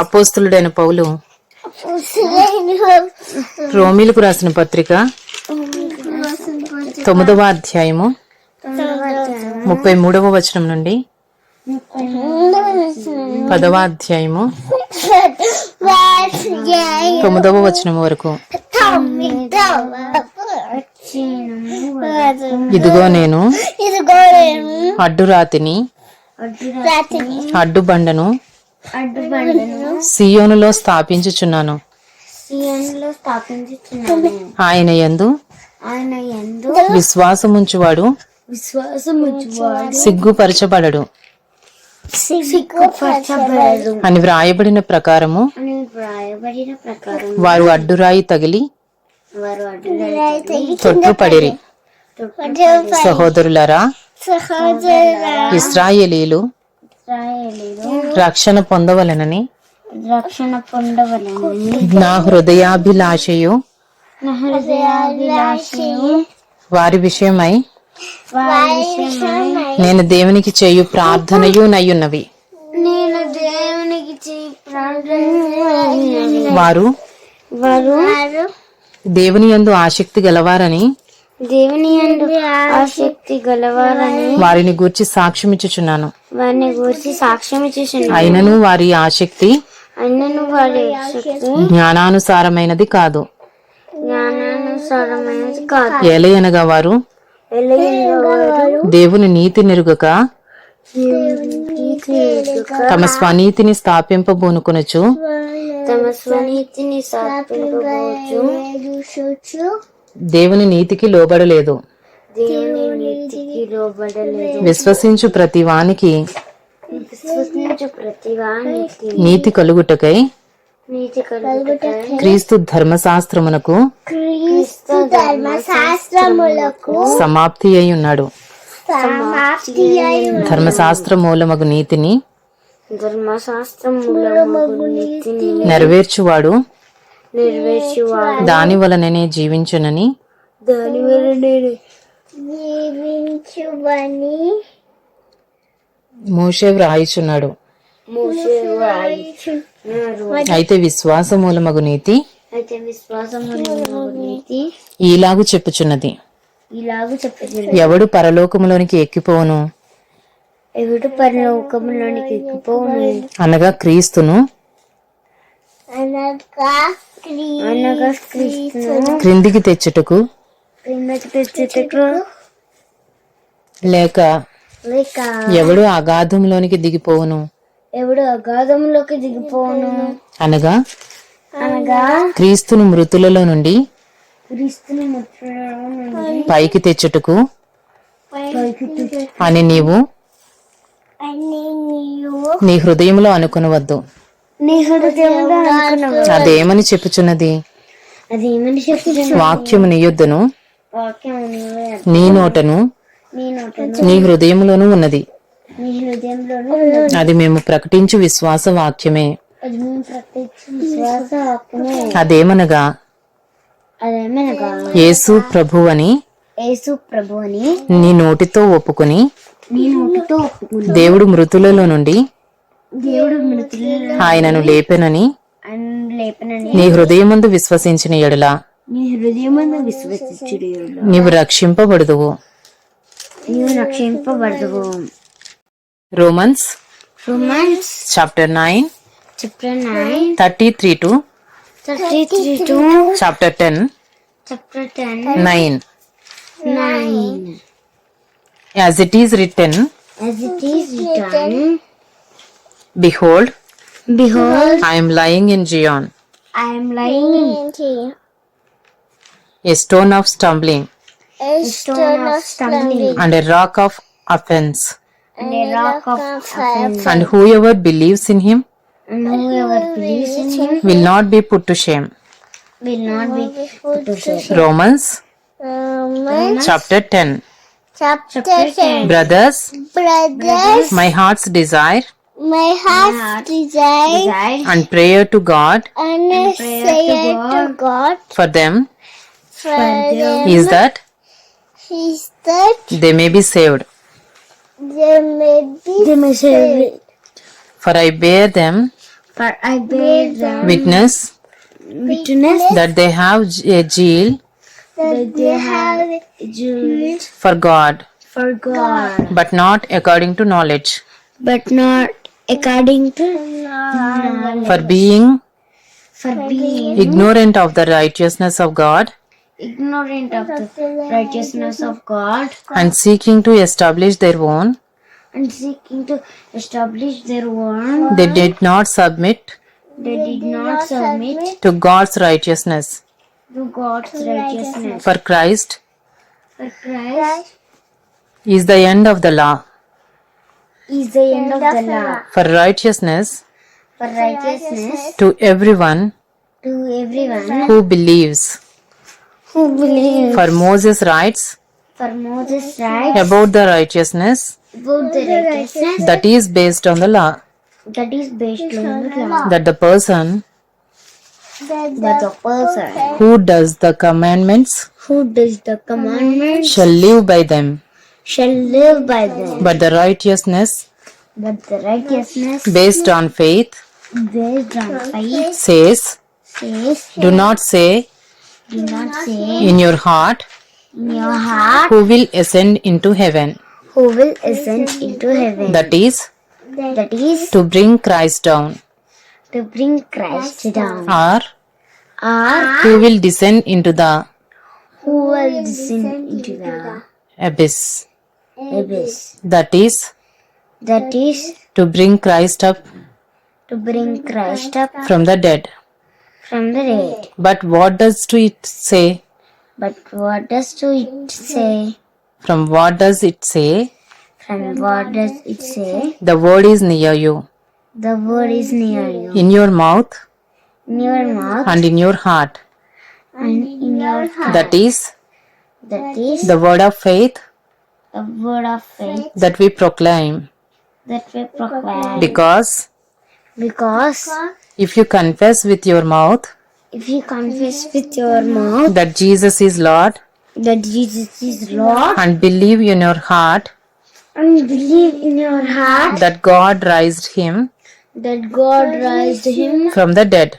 అపోస్తులుడైన పౌలు రోమిలకు రాసిన పత్రిక తొమ్మిదవ అధ్యాయము ముప్పై మూడవ వచనం నుండి పదవ అధ్యాయము తొమ్మిదవ వచనం వరకు. ఇదిగో నేను అడ్డురాతిని రాత్రిని అడ్డు బండను అడ్డుబండను సియోనులో స్థాపించుచున్నాను. ఆయన యందు ఆయన విశ్వాసముంచువాడు విశ్వాసం ఉంచువాడు సిగ్గుపరచబడడు. అని వ్రాయబడిన ప్రకారము అని వ్రాయబడిన ప్రకారం. వారు అడ్డురాయి తగిలి వారు తొట్టుపడిరి. సహోదరులారా. ఇస్రాయేలీలు రక్షణ పొందవలెనని? రక్షణ పొందవలని నా హృదయాభిలాషయు? వారి విషయమై? వారి విషయమై? నేను దేవునికి చేయు ప్రార్థనయు నయ్యున్నవి నేను దేవునికి చేయి ప్రార్థన వారు? వారు? దేవుని యందు ఆసక్తి గలవారని దేవుని ఆసక్తి గలవారని వారిని గూర్చి సాక్ష్యమిచ్చుచున్నాను. వారిని గురించి సాక్ష్యం చేసిన అయినను వారి ఆసక్తి అన్నను వారి ఆసక్తి జ్ఞానానుసారమైనది కాదు. జ్ఞానానుసారమైనది కాదు. ఏలయనగా వారు ఎలయనగా వారు దేవుని నీతి నెరుగక తమ స్వనీతిని స్థాపింపబూనుకొనుచు తమ స్వనీతిని సాధింపవచ్చు దేవుని నీతికి లోబడలేదు. విశ్వసించు ప్రతి వానికి నీతి కలుగుటకై క్రీస్తు ధర్మశాస్త్రమునకు సమాప్తి అయి ఉన్నాడు. ధర్మశాస్త్ర మూలమగు నీతిని నెరవేర్చువాడు దాని వలననే జీవించునని దాని వలన జీవించువని మోషే వ్రాయిచున్నాడు. అయితే విశ్వాస మూలమగు నీతి అయితే విశ్వాసములమగు నీతి ఈలాగు చెప్పుచున్నది. ఎవడు పరలోకములోనికి ఎక్కిపోవును? ఎవడు పరలోకములోనికి ఎక్కిపోను అనగా క్రీస్తును అనగా క్రిందికి తెచ్చుటకు క్రిందకి తెచ్చుటకు లేక లేక ఎవడు అగాధంలోనికి దిగిపోవును? ఎవడు అగాధంలోకి దిగిపోను అనగా అనగా క్రీస్తును మృతులలో నుండి క్రీస్తుని ముట్టడం నుండి పైకి తెచ్చుటకు అని నీవు నీ హృదయంలో అనుకునవద్దు. నీ హృదయంలో అనుకున్నావు అదేమని చెప్పుచున్నది? అదేమని వాక్యము నీ యొద్దను వాక్యం నీవే నీ నోటను నీ నోటను. నీ హృదయంలోనూ ఉన్నది. నీ హృదయంలోనూ ఉన్నది. అది మేము ప్రకటించు విశ్వాస వాక్యమే. అది మేము ప్రత్యక్ష విశ్వాస వాక్యమే. అదేమనగా అదేమనగా యేసు ప్రభు అని యేసు ప్రభు అని నీ నోటితో ఒప్పుకొని నీ నోటితో ఒప్పుకుని దేవుడు మృతులలో నుండి దేవుడు ఆయనను లేపెనని నీ హృదయమందు విశ్వసించిన ఎడల నీ హృదయమందు విశ్వసించుడు నీవు రక్షింపబడుదువు. నీవు రక్షింపబడదు Romans Romans chapter nine chapter nine thirty three to thirty three to chapter ten chapter ten nine. Nine. As it is written as it is written Behold, Behold, I am lying in Gion, I am lying in a stone of stumbling a stone of stumbling and a rock of offense. and a rock of offense. And whoever believes in him And whoever believes in him will not be put to shame. will not be put to shame. Romans Romans chapter 10. chapter 10. Brothers, Brothers, my heart's desire my heart desire and prayer to God. and I say to God for them. For them. is that? Is that? They may be saved. They may be they may saved. For I bear them for I bear them witness witness that they have a zeal that they have zeal for God. For God. But not according to knowledge. But not according to knowledge. For being For being ignorant of the righteousness of God ignorant of the righteousness of God and seeking to establish their own, and seeking to establish their own, they did not submit they did not submit to God's righteousness. to God's righteousness. For Christ For Christ is the end of the law. Is the end of the law. For righteousness For righteousness to everyone to everyone who believes. who believes. For Moses writes For Moses writes about the righteousness about the righteousness that is based on the law, that is based on the law. that the person That the person who does the commandments who does the commandments shall live by them. Shall live by them. But the righteousness But the righteousness based on faith based on faith says, says, Do not say do not say in your heart, in your heart Who will ascend into heaven. who will ascend into heaven. That is, that is to bring Christ down, to bring Christ down. or Or who will descend into the who will descend into the abyss. Abyss. That is, That is to bring Christ up to bring Christ up from the dead. from the dead. But what does it say? But what does to it say? From what does it say? From what does it say? The word is near you, The word is near you, in your mouth in your mouth and in your heart. and in your heart. That is, That is the word of faith the word of faith that we proclaim. that we proclaim. Because Because if you confess with your mouth if you confess with your mouth that Jesus is Lord that Jesus is Lord and believe in your heart and believe in your heart that God raised him that God raised him from the dead,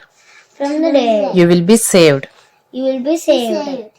from the dead, you will be saved. you will be saved.